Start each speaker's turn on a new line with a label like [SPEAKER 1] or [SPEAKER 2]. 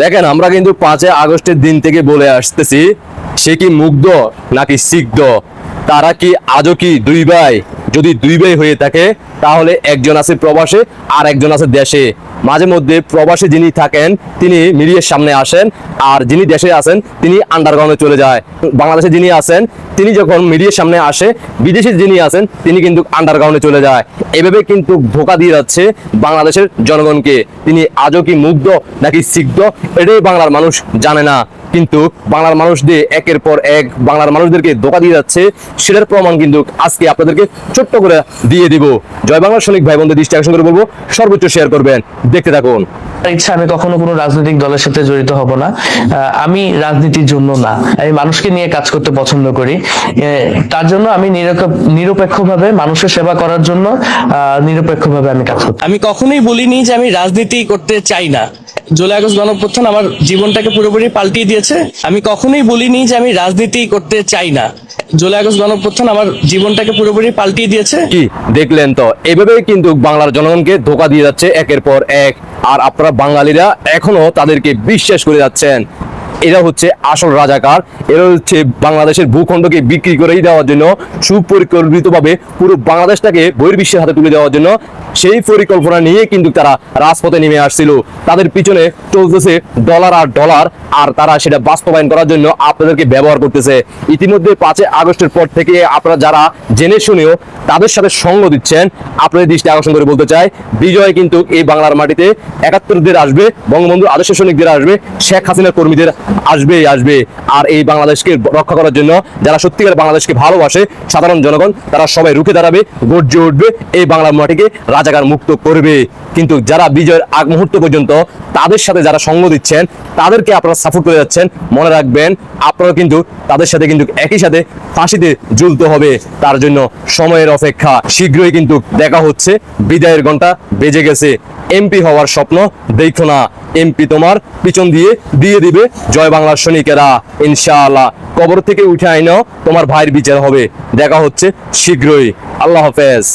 [SPEAKER 1] দেখেন, আমরা কিন্তু পাঁচই আগস্টের দিন থেকে বলে আসতেছি, সে কি মুগ্ধ নাকি সিগ্ধ তারা কি আজও কি দুই ভাই? যদি দুই ভাই হয়ে থাকে, তাহলে একজন আছে প্রবাসে, আর একজন আছে দেশে। মাঝে মধ্যে প্রবাসে যিনি থাকেন, তিনি মিডিয়ার সামনে আসেন, আর যিনি দেশে আছেন, তিনি আন্ডারগ্রাউন্ডে চলে যায়। বাংলাদেশে যিনি আছেন তিনি যখন মিডিয়ার সামনে আসে, বিদেশি যিনি আছেন, তিনি কিন্তু আন্ডারগ্রাউন্ডে চলে যায়। এভাবে কিন্তু ধোকা দিয়ে যাচ্ছে বাংলাদেশের জনগণকে। তিনি আজও কি মুগ্ধ নাকি সিগ্ধ এটাই বাংলার মানুষ জানে না। কিন্তু বাংলার মানুষ দিয়ে একের পর এক বাংলার মানুষদেরকে ধোকা দিয়ে যাচ্ছে, সেটার প্রমাণ কিন্তু আজকে আপনাদেরকে ছোট্ট করে দিয়ে দিব। জয় বাংলা সৈনিক ভাই বন্ধু দৃষ্টি আকর্ষণ করে বলব, সর্বোচ্চ শেয়ার করবেন। দেখতে থাকুন।
[SPEAKER 2] ইচ্ছা, আমি কখনো কোনো রাজনৈতিক দলের সাথে জড়িত হব না। আমি রাজনীতির জন্য না। আমি মানুষকে নিয়ে কাজ করতে পছন্দ করি। তার জন্য আমি নিরপেক্ষ ভাবে মানুষের সেবা করার জন্য নিরপেক্ষ ভাবে আমি কাজ করি
[SPEAKER 3] আমি কখনোই বলিনি যে আমি রাজনীতি করতে চাই না। জুলাই আগস্ট গণঅভ্যুত্থান আমার জীবনটাকে পুরোপুরি পাল্টিয়ে দিয়েছে। আমি কখনোই বলিনি যে আমি রাজনীতি করতে চাই না। জুলাই আগস্ট গণঅভ্যুত্থান আমার জীবনটাকে পুরোপুরি পাল্টিয়ে দিয়েছে।
[SPEAKER 1] কি? দেখলেন তো? এভাবেই কিন্তু বাংলার জনগণকে ধোকা দিয়ে যাচ্ছে একের পর এক। আর আপনারা বাঙালিরা এখনও তাদেরকে বিশ্বাস করে যাচ্ছেন। এরা হচ্ছে আসল রাজাকার। এরা হচ্ছে বাংলাদেশের ভূখণ্ডকে বিক্রি করেই দেওয়ার জন্য সুপরিকল্পিতভাবে পুরো বাংলাদেশটাকে বহির্বিশ্বের হাতে তুলে দেওয়ার জন্য সেই পরিকল্পনা নিয়ে কিন্তু তারা রাজপথে নেমে আসছিল। তাদের পিছনে চলতেছে ডলার আর ডলার, আর তারা সেটা বাস্তবায়ন করার জন্য আপনাদেরকে ব্যবহার করতেছে। ইতিমধ্যে পাঁচই আগস্টের পর থেকে আপনারা যারা জেনে শুনেও তাদের সাথে সঙ্গ দিচ্ছেন, আপনাদের দৃষ্টি আকর্ষণ করে বলতে চাই, বিজয় কিন্তু এই বাংলার মাটিতে একাত্তরদের আসবে বঙ্গবন্ধু আদর্শ সৈনিকদের আসবে, শেখ হাসিনার কর্মীদের আসবেই আসবে। আর এই বাংলাদেশকে রক্ষা করার জন্য যারা সত্যিকার বাংলাদেশকে ভালোবাসে, সাধারণ জনগণ, তারা সবাই রুখে দাঁড়াবে, গর্জে উঠবে, এই বাংলার মাটিকে রাজাকার মুক্ত করবে। কিন্তু যারা বিজয়ের আগ মুহূর্ত পর্যন্ত তাদের সাথে যারা সঙ্গ দিচ্ছেন, তাদেরকে আপনারা সাপোর্ট করে যাচ্ছেন। মনে রাখবেন, আপনারা কিন্তু তাদের সাথে কিন্তু একই সাথে ফাঁসিতে ঝুলতে হবে। তার জন্য সময়ের অপেক্ষা শীঘ্রই কিন্তু দেখা হচ্ছে। বিদায়ের ঘণ্টা বেজে গেছে। এমপি হওয়ার স্বপ্ন দেখো না। এমপি তোমার পিছন দিয়ে দিয়ে দিবে। জয় বাংলার সৈনিকেরা, ইনশাআল্লাহ। কবর থেকে উঠে আইনাও তোমার ভাইয়ের বিচার হবে। দেখা হচ্ছে শীঘ্রই। আল্লাহ হাফেজ।